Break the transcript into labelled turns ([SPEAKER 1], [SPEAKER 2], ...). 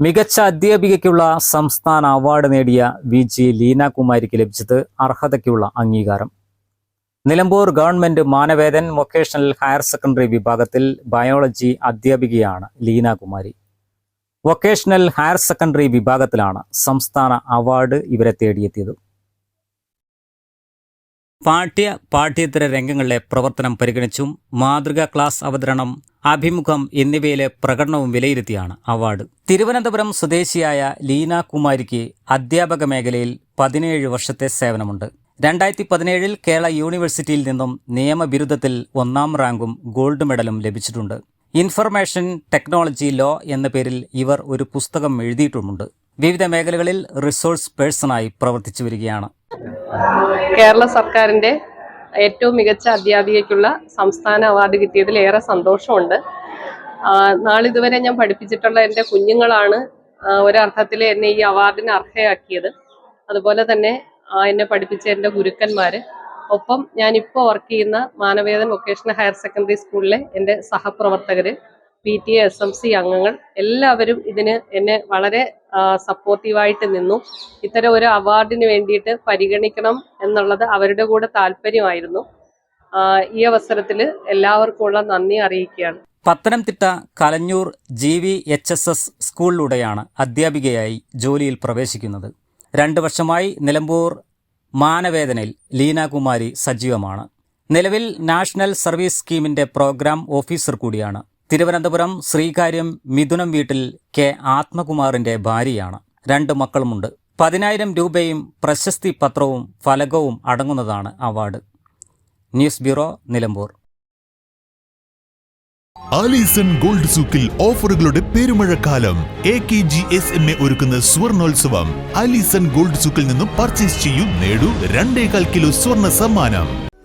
[SPEAKER 1] മികച്ച അധ്യാപികയ്ക്കുള്ള സംസ്ഥാന അവാർഡ് നേടിയ വി ജി ലീനാകുമാരിക്ക് ലഭിച്ചത് അർഹതയ്ക്കുള്ള അംഗീകാരം. Nilambur government Manavedan vocational higher secondary വിഭാഗത്തിൽ ബയോളജി അധ്യാപികയാണ് ലീനാകുമാരി. വൊക്കേഷണൽ ഹയർ സെക്കൻഡറി വിഭാഗത്തിലാണ് സംസ്ഥാന അവാർഡ് ഇവരെ തേടിയെത്തിയത്. പാഠ്യ പാഠ്യേതര രംഗങ്ങളിലെ പ്രവർത്തനം പരിഗണിച്ചും മാതൃകാ ക്ലാസ് അവതരണം അഭിമുഖം എന്നിവയിലെ പ്രകടനവും വിലയിരുത്തിയാണ് അവാർഡ്. തിരുവനന്തപുരം സ്വദേശിയായ ലീന കുമാരിക്ക് അധ്യാപക മേഖലയിൽ പതിനേഴ് വർഷത്തെ സേവനമുണ്ട്. രണ്ടായിരത്തി പതിനേഴിൽ കേരള യൂണിവേഴ്സിറ്റിയിൽ നിന്നും നിയമബിരുദത്തിൽ ഒന്നാം റാങ്കും ഗോൾഡ് മെഡലും ലഭിച്ചിട്ടുണ്ട്. ഇൻഫർമേഷൻ ടെക്നോളജി ലോ എന്ന പേരിൽ ഇവർ ഒരു പുസ്തകം എഴുതിയിട്ടുമുണ്ട്. വിവിധ മേഖലകളിൽ റിസോഴ്സ് പേഴ്സണായി പ്രവർത്തിച്ചു വരികയാണ്.
[SPEAKER 2] കേരള സർക്കാരിന്റെ ഏറ്റവും മികച്ച അധ്യാപികയ്ക്കുള്ള സംസ്ഥാന അവാർഡ് കിട്ടിയതിൽ ഏറെ സന്തോഷമുണ്ട്. നാളിതുവരെ ഞാൻ പഠിപ്പിച്ചിട്ടുള്ള എന്റെ കുഞ്ഞുങ്ങളാണ് ഒരർത്ഥത്തിൽ എന്നെ ഈ അവാർഡിന് അർഹയാക്കിയത്. അതുപോലെ തന്നെ എന്നെ പഠിപ്പിച്ച എന്റെ ഗുരുക്കന്മാർ ഒപ്പം ഞാനിപ്പോൾ വർക്ക് ചെയ്യുന്ന മാനവേദൻ വൊക്കേഷണൽ ഹയർ സെക്കൻഡറി സ്കൂളിലെ എന്റെ സഹപ്രവർത്തകര്. P T A S M C അംഗങ്ങൾ എല്ലാവരും ഇതിന് എന്നെ വളരെ സപ്പോർട്ടീവായിട്ട് നിന്നു. ഇത്തരം ഒരു അവാർഡിന് വേണ്ടിയിട്ട് പരിഗണിക്കണം എന്നുള്ളത് അവരുടെ കൂടെ താല്പര്യമായിരുന്നു. ഈ അവസരത്തിൽ എല്ലാവർക്കുമുള്ള നന്ദി അറിയിക്കുകയാണ്.
[SPEAKER 1] Pathanamthitta Kalanjoor G V H S S സ്കൂളിലൂടെയാണ് അധ്യാപികയായി ജോലിയിൽ പ്രവേശിക്കുന്നത്. രണ്ട് വർഷമായി നിലമ്പൂർ മാനവേദനയിൽ ലീനാകുമാരി സജീവമാണ്. നിലവിൽ നാഷണൽ സർവീസ് സ്കീമിന്റെ പ്രോഗ്രാം ഓഫീസർ കൂടിയാണ്. തിരുവനന്തപുരം ശ്രീകാര്യം മിഥുനം വീട്ടിൽ കെ ആത്മകുമാറിന്റെ ഭാര്യയാണ്. രണ്ട് മക്കളുമുണ്ട്. പതിനായിരം രൂപയും പ്രശസ്തി പത്രവും ഫലകവും അടങ്ങുന്നതാണ് award. News bureau Nilambur.
[SPEAKER 3] Alison gold സൂക്കിൽ ഓഫറുകളുടെ പെരുമഴക്കാലം. A K G S M A ഒരുക്കുന്ന സ്വർണോത്സവം. ആലീസൺ ഗോൾഡ് സൂക്കിൽ നിന്നും പർച്ചേസ് ചെയ്യൂ നേടൂ രണ്ടേകാൽ കിലോ സ്വർണ സമ്മാനം.